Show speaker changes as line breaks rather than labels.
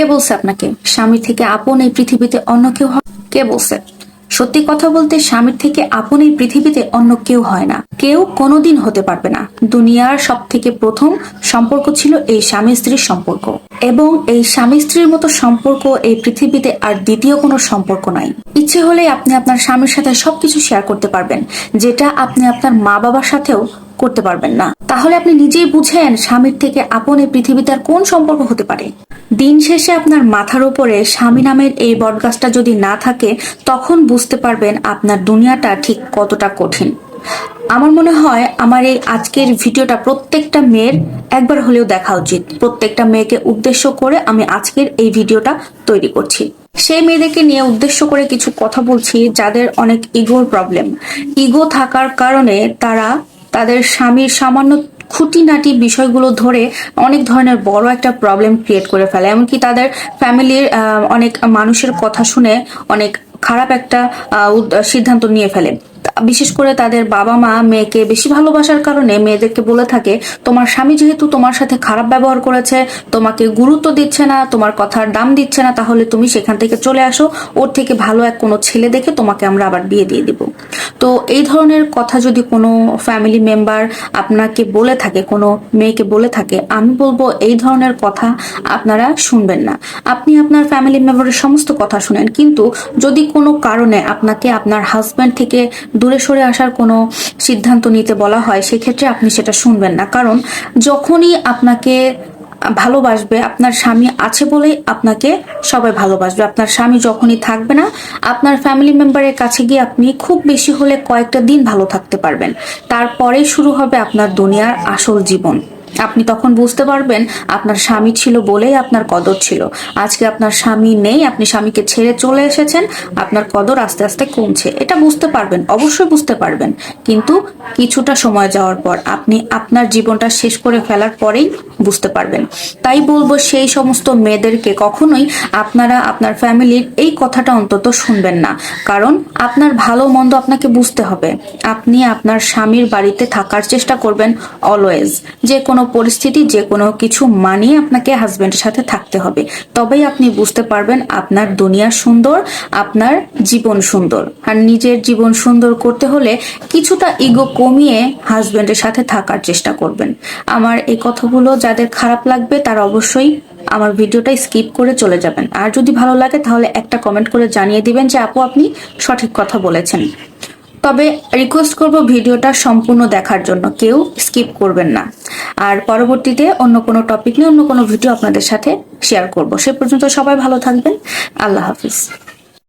কে বলছে আপনাকে? স্বামী থেকে আপন এই পৃথিবীতে অন্য কেউ কে বলছে? সত্যি কথা বলতে স্বামীর থেকে আপন এই পৃথিবীতে অন্য কেউ হয় না। কেউ কোনোদিন হতে পারবে না। দুনিয়ার সব থেকে প্রথম সম্পর্ক ছিল এই স্বামী স্ত্রীর সম্পর্ক। এবং এই স্বামী স্ত্রীর মতো সম্পর্ক এই পৃথিবীতে আর দ্বিতীয় কোনো সম্পর্ক নাই। ইচ্ছে হলে আপনি আপনার স্বামীর সাথে সবকিছু শেয়ার করতে পারবেন, যেটা আপনি আপনার মা বাবার সাথেও করতে পারবেন না। তাহলে আপনি নিজেই বুঝেন স্বামীর থেকে আপন এই পৃথিবীতে আর কোন সম্পর্ক হতে পারে। দিন শেষে আপনার মাথার উপরে স্বামী নামের এই বটগাছটা যদি না থাকে, তখন বুঝতে পারবেন আপনার দুনিয়াটা ঠিক কতটা কঠিন। আমার মনে হয় আমার এই আজকের ভিডিওটা প্রত্যেকটা মেয়ের একবার হলেও দেখা উচিত। প্রত্যেকটা মেয়েকে উদ্দেশ্য করে আমি আজকের এই ভিডিওটা তৈরি করছি। সেই মেয়েদেরকে নিয়ে উদ্দেশ্য করে কিছু কথা বলছি, যাদের অনেক ইগোর প্রবলেম। ইগো থাকার কারণে তারা তাদের স্বামীর সামান্য খুঁটিনাটি বিষয়গুলো ধরে অনেক ধরনের বড় একটা প্রবলেম ক্রিয়েট করে ফেলে। এমনকি তাদের ফ্যামিলির অনেক মানুষের কথা শুনে অনেক খারাপ একটা সিদ্ধান্ত নিয়ে ফেলে। বিশেষ করে তাদের বাবা মা মেয়েকে বেশি ভালোবাসার কারণে মেয়েদেরকে বলে থাকে, তোমার স্বামী যেহেতু তোমার সাথে খারাপ ব্যবহার করেছে, তোমাকে গুরুত্ব দিচ্ছে না, তোমার কথার দাম দিচ্ছে না, তাহলে তুমি সেখান থেকে চলে আসো। ওর থেকে ভালো এক কোনো ছেলে দেখে তোমাকে আমরা আবার বিয়ে দিয়ে দিব। তো এই ধরনের কথা যদি কোনো ফ্যামিলি মেম্বার আপনাকে বলে থাকে, কোনো মেয়েকে বলে থাকে, আমি বলব এই ধরনের কথা আপনারা শুনবেন না। আপনি আপনার ফ্যামিলি মেম্বারের সমস্ত কথা শুনেন, কিন্তু যদি কোনো কারণে আপনাকে আপনার হাজব্যান্ড থেকে দূরে সরে আসার কোনো সিদ্ধান্ত নিতে বলা হয়, সেক্ষেত্রে আপনি সেটা শুনবেন না। কারণ যখনই আপনাকে ভালোবাসবে, আপনার স্বামী আছে বলেই আপনাকে সবাই ভালোবাসবে। আপনার স্বামী যখনই থাকবে না, আপনার ফ্যামিলি মেম্বারের কাছে গিয়ে আপনি খুব বেশি হলে কয়েকটা দিন ভালো থাকতে পারবেন। তারপরে শুরু হবে আপনার দুনিয়ার আসল জীবন। আপনি তখন বুঝতে পারবেন আপনার স্বামী ছিল বলেই আপনার কদর ছিল। আজকে আপনার স্বামী নেই, আপনি স্বামীকে ছেড়ে চলে এসেছেন, আপনার কদর আস্তে আস্তে কমছে। এটা বুঝতে পারবেন, অবশ্যই বুঝতে পারবেন। কিন্তু কিছুটা সময় যাওয়ার পর আপনি আপনার জীবনটা শেষ করে ফেলার পরেই বুঝতে পারবেন। তাই বলব সেই সমস্ত মেয়েদেরকে কখনোই আপনারা, আপনার ফ্যামিলির এই কথাটা অন্তত শুনবেন না। কারণ আপনার ভালো মন্দ আপনাকে বুঝতে হবে। আপনি আপনার স্বামীর বাড়িতে থাকার চেষ্টা করবেন অলওয়েজ যে কোনো পরিস্থিতি, যে কোনো কিছু মানিয়ে আপনাকে হাজবেন্ডের সাথে থাকতে হবে। তবেই আপনি বুঝতে পারবেন আপনার দুনিয়া সুন্দর, আপনার জীবন সুন্দর। আর নিজের জীবন সুন্দর করতে হলে কিছুটা ইগো কমিয়ে হাজবেন্ডের সাথে থাকার চেষ্টা করবেন। আমার এই কথাগুলো যাদের খারাপ লাগবে, তারা অবশ্যই আমার ভিডিওটা স্কিপ করে চলে যাবেন। আর যদি ভালো লাগে, তাহলে একটা কমেন্ট করে জানিয়ে দিবেন যে, আপু, আপনি সঠিক কথা বলেছেন। তবে রিকোয়েস্ট করব ভিডিওটা সম্পূর্ণ দেখার জন্য। কেউ স্কিপ করবেন না। আর পরবর্তীতে অন্য কোনো টপিক নিয়ে অন্য কোনো ভিডিও আপনাদের সাথে শেয়ার করব। সে পর্যন্ত সবাই ভালো থাকবেন। আল্লাহ হাফিজ।